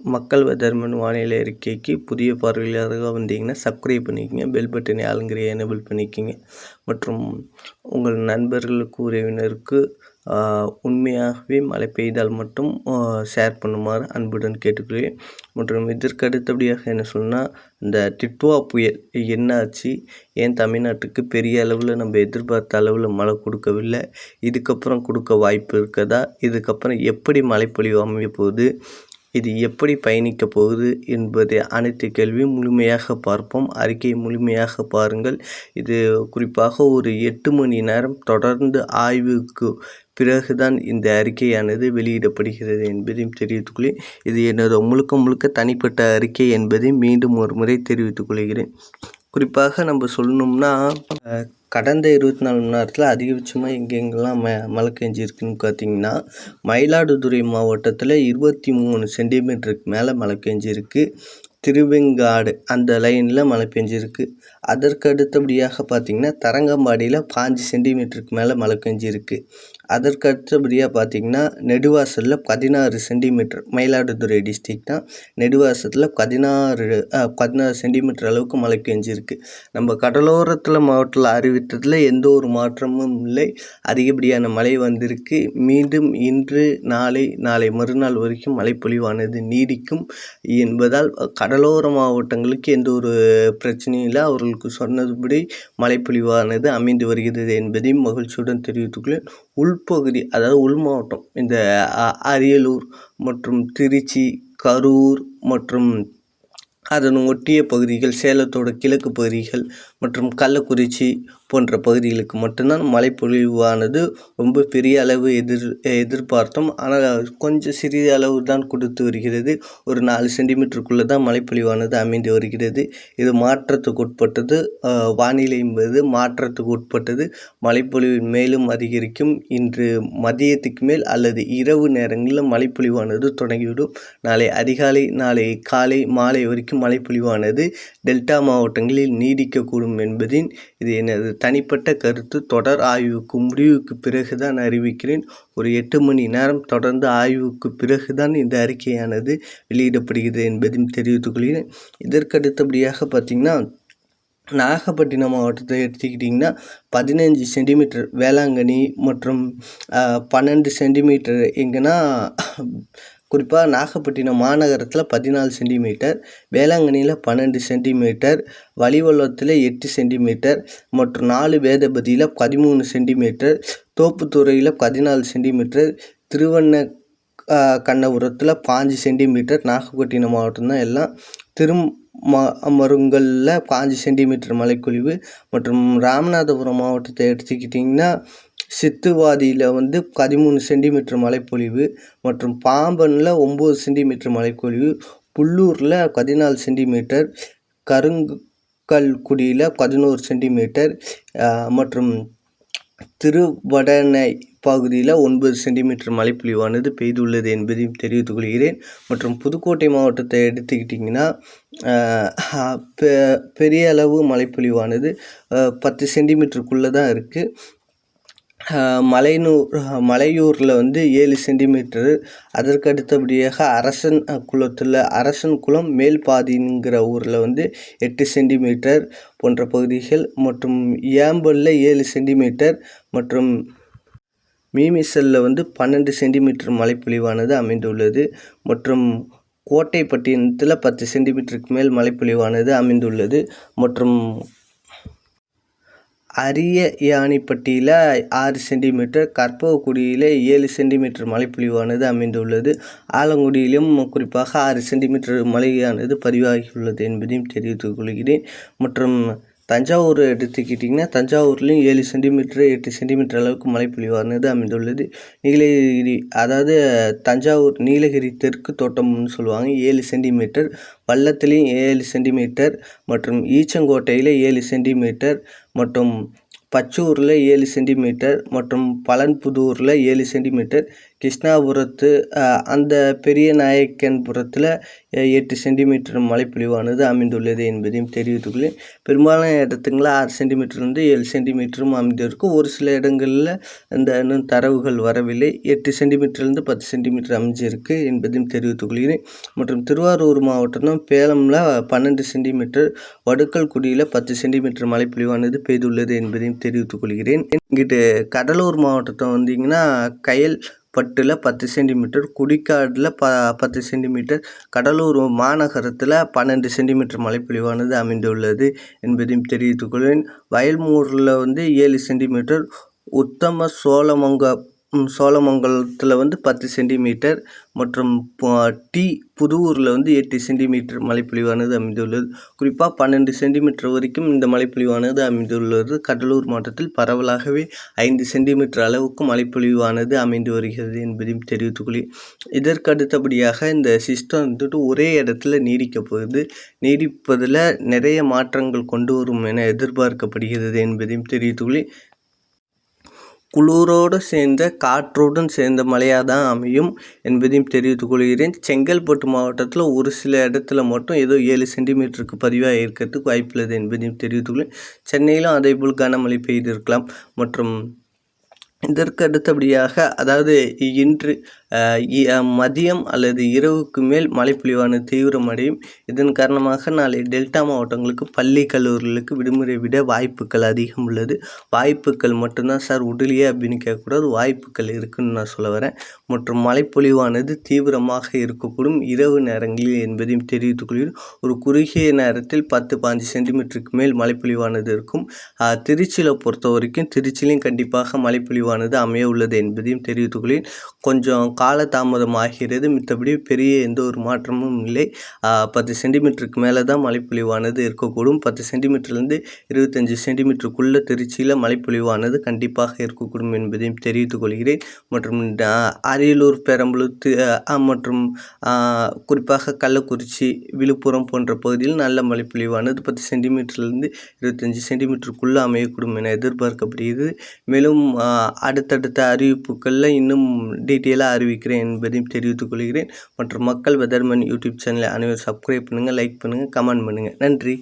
மக்கள் தர்மன் வானிலை அறிக்கைக்கு புதிய பார்வையாளராக வந்தீங்கன்னா சப்ஸ்கிரைப் பண்ணிக்கங்க பெல் பட்டனை ஆளுங்கிற எனேபிள் பண்ணிக்கோங்க. மற்றும் உங்கள் நண்பர்களுக்கு உறவினருக்கு உண்மையாகவே மழை பெய்தால் மட்டும் ஷேர் பண்ணுமாறு அன்புடன் கேட்டுக்கொள்கிறேன். மற்றும் இதற்கு அடுத்தபடியாக என்ன சொன்னால் இந்த டிட்வா புயல் என்ன ஆச்சு? ஏன் தமிழ்நாட்டுக்கு பெரிய அளவில் நம்ம எதிர்பார்த்த அளவில் மழை கொடுக்கவில்லை? இதுக்கப்புறம் கொடுக்க வாய்ப்பு இருக்கதா? இதுக்கப்புறம் எப்படி மழைப்பொழிவு அமைய போகுது இது எப்படி பயணிக்கப் போகுது என்பதை அனைத்து கேள்வியும் முழுமையாக பார்ப்போம். அறிக்கையை முழுமையாக பாருங்கள். இது குறிப்பாக ஒரு எட்டு மணி நேரம் தொடர்ந்து ஆய்வுக்கு பிறகுதான் இந்த அறிக்கையானது வெளியிடப்படுகிறது என்பதையும் தெரிவித்துக் இது எனது முழுக்க முழுக்க தனிப்பட்ட அறிக்கை என்பதை மீண்டும் ஒரு முறை தெரிவித்துக் கொள்கிறேன். குறிப்பாக நம்ம சொல்லணும்னா கடந்த இருபத்தி நாலு மணி நேரத்தில் அதிகபட்சமாக எங்கெங்கெல்லாம் ம மழை பெஞ்சிருக்குன்னு பார்த்தீங்கன்னா மயிலாடுதுறை மாவட்டத்தில் இருபத்தி மூணு சென்டிமீட்டருக்கு மேலே மழை பெஞ்சிருக்கு. திருவெங்காடு அந்த லைனில் மழை பெஞ்சிருக்கு. அதற்கு அடுத்தபடியாக பார்த்திங்கன்னா தரங்கம்பாடியில் பாஞ்சு சென்டிமீட்டருக்கு மேலே மழை பெஞ்சிருக்கு. அதற்கு அடுத்தபடியாக பார்த்தீங்கன்னா நெடுவாசலில் பதினாறு சென்டிமீட்டர் மயிலாடுதுறை டிஸ்ட்ரிக் தான் நெடுவாசத்தில் பதினாறு பதினாறு சென்டிமீட்டர் அளவுக்கு மழை பெஞ்சிருக்கு நம்ம கடலோரத்தில் மாவட்டத்தில் அறிவித்ததில் எந்த ஒரு மாற்றமும் இல்லை. அதிகப்படியான மழை வந்திருக்கு. மீண்டும் இன்று நாளை நாளை மறுநாள் வரைக்கும் மழைப்பொழிவானது நீடிக்கும் என்பதால் கடலோர மாவட்டங்களுக்கு எந்த ஒரு பிரச்சனையும் இல்லை. அவர்களுக்கு சொன்னதுபடி மழைப்பொழிவானது அமைந்து வருகிறது என்பதையும் மகிழ்ச்சியுடன் தெரிவித்துக்கொள்ளேன் உள்பகுதி அதாவது உள் மாவட்டம். இந்த அரியலூர் மற்றும் திருச்சி கரூர் மற்றும் அதன் ஒட்டிய பகுதிகள் சேலத்தோட கிழக்கு பகுதிகள் மற்றும் கள்ளக்குறிச்சி போன்ற பகுதிகளுக்கு மட்டும்தான் மழைப்பொழிவானது ரொம்ப பெரிய அளவு எதிர் எதிர்பார்த்தோம். ஆனால் கொஞ்சம் சிறிய அளவு தான் கொடுத்து வருகிறது. ஒரு நாலு சென்டிமீட்டருக்குள்ளே தான் மழைப்பொழிவானது அமைந்து வருகிறது. இது மாற்றத்துக்கு உட்பட்டது. வானிலை என்பது மாற்றத்துக்கு உட்பட்டது. மழைப்பொழிவு மேலும் அதிகரிக்கும். இன்று மதியத்துக்கு மேல் அல்லது இரவு நேரங்களில் மழைப்பொழிவானது தொடங்கிவிடும். நாளை அதிகாலை நாளை காலை மாலை வரைக்கும் மழைப்பொழிவானது டெல்டா மாவட்டங்களில் நீடிக்கக்கூடும் என்பதின் இது எனது தனிப்பட்ட கருத்து. தொடர் ஆய்வுக்கு முடிவுக்கு பிறகு தான் அறிவிக்கிறேன். ஒரு எட்டு மணி நேரம் தொடர்ந்து ஆய்வுக்கு பிறகு தான் இந்த அறிக்கையானது வெளியிடப்படுகிறது என்பதையும் தெரிவித்துக் கொள்கிறேன். இதற்கு அடுத்தபடியாக பார்த்திங்கன்னா நாகப்பட்டினம் மாவட்டத்தை எடுத்துக்கிட்டிங்கன்னா பதினஞ்சு சென்டிமீட்டர் வேளாங்கண்ணி மற்றும் பன்னெண்டு சென்டிமீட்டர் எங்கன்னா குறிப்பாக நாகப்பட்டினம் மாநகரத்தில் பதினாலு சென்டிமீட்டர் வேளாங்கண்ணியில் பன்னெண்டு சென்டிமீட்டர் வலிவல்லத்தில் எட்டு சென்டிமீட்டர் மற்றும் நாலு வேதபதியில் பதிமூணு சென்டிமீட்டர் தோப்புத்துறையில் பதினாலு சென்டிமீட்டர் திருவண்ண கண்ணபுரத்தில் பாஞ்சு சென்டிமீட்டர் நாகப்பட்டினம் மாவட்டம் தான் எல்லாம் திரும் மருங்கலில் பாஞ்சு சென்டிமீட்டர் மழைக்குழிவு மற்றும் ராமநாதபுரம் மாவட்டத்தை எடுத்துக்கிட்டிங்கன்னா சித்துவாதியில் வந்து பதிமூணு சென்டிமீட்டர் மழைப்பொழிவு மற்றும் பாம்பனில் ஒம்பது சென்டிமீட்டர் மழைப்பொழிவு. புல்லூரில் பதினாலு சென்டிமீட்டர் கருங்கல்குடியில் பதினோரு சென்டிமீட்டர் மற்றும் திருவடனை பகுதியில் ஒன்பது சென்டிமீட்டர் மழைப்பொழிவானது பெய்துள்ளது என்பதையும் தெரிவித்துக் கொள்கிறேன். மற்றும் புதுக்கோட்டை மாவட்டத்தை எடுத்துக்கிட்டிங்கன்னா பெரிய அளவு மழைப்பொழிவானது பத்து சென்டிமீட்டருக்குள்ளே தான் இருக்குது மலையனூர் மலையூரில் வந்து ஏழு சென்டிமீட்டரு அதற்கு அடுத்தபடியாக அரசன் குளத்தில் அரசன் குளம் மேல்பாதிங்கிற ஊரில் வந்து எட்டு சென்டிமீட்டர் போன்ற பகுதிகள் மற்றும் ஏம்பலில் ஏழு சென்டிமீட்டர் மற்றும் மீமிசலில் வந்து பன்னெண்டு சென்டிமீட்டர் மழைப்பொழிவானது அமைந்துள்ளது மற்றும் கோட்டைப்பட்டினத்தில் பத்து சென்டிமீட்டருக்கு மேல் மழைப்பொழிவானது அமைந்துள்ளது மற்றும் அரிய யானைப்பட்டியில் ஆறு சென்டிமீட்டர் கற்பகக்குடியில் ஏழு சென்டிமீட்டர் மழைப்பொழிவானது அமைந்துள்ளது. ஆலங்குடியிலும் குறிப்பாக ஆறு சென்டிமீட்டர் மழையானது பதிவாகியுள்ளது என்பதையும் தெரிவித்துக் கொள்கிறேன். மற்றும் தஞ்சாவூர் எடுத்துக்கிட்டிங்கன்னா தஞ்சாவூர்லேயும் ஏழு சென்டிமீட்டர் எட்டு சென்டிமீட்டர் அளவுக்கு மழைப்பொழிவானது அமைந்துள்ளது. நீலகிரி அதாவது தஞ்சாவூர் நீலகிரி தெற்கு தோட்டம்னு சொல்லுவாங்க. ஏழு சென்டிமீட்டர் வல்லத்துலேயும் ஏழு சென்டிமீட்டர் மற்றும் ஈச்சங்கோட்டையில் ஏழு சென்டிமீட்டர் மற்றும் பச்சூரில் ஏழு சென்டிமீட்டர் மற்றும் பலன்புதூரில் ஏழு சென்டிமீட்டர் கிருஷ்ணாபுரத்து அந்த பெரிய நாயக்கன்புரத்தில் எட்டு சென்டிமீட்டர் மழைப்பொழிவானது அமைந்துள்ளது என்பதையும் தெரிவித்துள்ளேன் பெரும்பாலான இடத்துங்கள ஆறு சென்டிமீட்டர்லேருந்து ஏழு சென்டிமீட்டரும் அமைந்திருக்கும். ஒரு சில இடங்களில் அந்த இன்னும் தரவுகள் வரவில்லை. எட்டு சென்டிமீட்டர்லேருந்து பத்து சென்டிமீட்டர் அமைஞ்சிருக்கு என்பதையும் தெரிவித்துக்கொள்கிறேன். மற்றும் திருவாரூர் மாவட்டம் பேலமில் பன்னெண்டு சென்டிமீட்டர் வடுக்கல்குடியில் பத்து சென்டிமீட்டர் மழைப்பொழிவானது பெய்துள்ளது என்பதையும் தெரிவித்துக்கொள்கிறேன். இங்கிட்டு கடலூர் மாவட்டத்தை வந்தீங்கன்னா கயல் பட்டில் பத்து சென்டிமீட்டர் குடிக்காடில் ப பத்து சென்டிமீட்டர் கடலூர் மாநகரத்தில் பன்னெண்டு சென்டிமீட்டர் மழைப்பொழிவானது அமைந்துள்ளது என்பதையும் தெரிவித்துக்கொள்வேன் வயல்மூரில் வந்து ஏழு சென்டிமீட்டர் உத்தம சோழமங்க சோழமங்கலத்தில் வந்து பத்து சென்டிமீட்டர் மற்றும் டி புதுவூரில் வந்து எட்டு சென்டிமீட்டர் மழைப்பொழிவானது அமைந்துள்ளது. குறிப்பாக பன்னெண்டு சென்டிமீட்டர் வரைக்கும் இந்த மழைப்பொழிவானது அமைந்துள்ளது. கடலூர் மாவட்டத்தில் பரவலாகவே ஐந்து சென்டிமீட்டர் அளவுக்கு மழைப்பொழிவானது அமைந்து வருகிறது என்பதையும் தெரிவித்துக்கொள்ளேன் இதற்கு அடுத்தபடியாக இந்த சிஸ்டம் வந்துட்டு ஒரே இடத்துல நீடிக்க போகுது. நீடிப்பதில் நிறைய மாற்றங்கள் கொண்டு வரும் என எதிர்பார்க்கப்படுகிறது என்பதையும் தெரிவித்துக்கொள்ளேன் குளிரோடு சேர்ந்த காற்றுடன் சேர்ந்த மழையாக தான் அமையும் என்பதையும் தெரிவித்துக் கொள்கிறேன். செங்கல்பட்டு மாவட்டத்தில் ஒரு சில இடத்துல மட்டும் ஏதோ ஏழு சென்டிமீட்டருக்கு பதிவாக இருக்கிறதுக்கு வாய்ப்புள்ளது என்பதையும் தெரிவித்துக் கொள்கிறேன். சென்னையிலும் அதேபோல் கனமழை பெய்திருக்கலாம் மற்றும் இதற்கு அடுத்தபடியாக அதாவது இன்று மதியம் அல்லது இரவுக்கு மேல் மழைப்பொழிவானது தீவிரமடையும் இதன் காரணமாக நாளை டெல்டா மாவட்டங்களுக்கு பள்ளி கல்லூரிகளுக்கு விடுமுறை விட வாய்ப்புகள் அதிகம் உள்ளது. வாய்ப்புகள் மட்டும்தான் சார் உடலியே அப்படின்னு கேட்கக்கூடாது. வாய்ப்புகள் இருக்குன்னு நான் சொல்ல வரேன். மற்றும் மழைப்பொழிவானது தீவிரமாக இருக்கக்கூடும். இரவு நேரங்களில் என்பதையும் தெரிவித்துக் கொள்கிறேன். ஒரு குறுகிய நேரத்தில் பத்து பாஞ்சு சென்டிமீட்டருக்கு மேல் மழைப்பொழிவானது இருக்கும். திருச்சியில் பொறுத்த வரைக்கும் திருச்சியிலையும் கண்டிப்பாக மழைப்பொழிவானது அமைய உள்ளது என்பதையும் தெரிவித்துக் கொள்கிறேன். கொஞ்சம் காலதாமதம் ஆகிறது மித்தபடி பெரிய எந்த ஒரு மாற்றமும் இல்லை. பத்து சென்டிமீட்டருக்கு மேலே தான் மழைப்பொழிவானது இருக்கக்கூடும். பத்து சென்டிமீட்டர்லேருந்து இருபத்தஞ்சி சென்டிமீட்டருக்குள்ளே திருச்சியில் மழைப்பொழிவானது கண்டிப்பாக இருக்கக்கூடும் என்பதையும் தெரிவித்துக் கொள்கிறேன். மற்றும் அரியலூர் பெரம்பலூர் மற்றும் குறிப்பாக கள்ளக்குறிச்சி விழுப்புரம் போன்ற பகுதியில் நல்ல மழைப்பொழிவானது பத்து சென்டிமீட்டர்லேருந்து இருபத்தஞ்சி சென்டிமீட்டருக்குள்ளே அமையக்கூடும் என எதிர்பார்க்கப்படுகிறது. மேலும் அடுத்தடுத்த அறிவிப்புகளில் இன்னும் டீட்டெயிலாக அறிவி தெரிவிக்கிறேன் என்பதையும் தெரிவித்துக் கொள்கிறேன். மற்றும் மக்கள் வெதர்மன் யூடியூப் சேனலை அனைவரும் சப்ஸ்கிரைப் பண்ணுங்கள் லைக் பண்ணுங்கள் கமெண்ட் பண்ணுங்கள் நன்றி.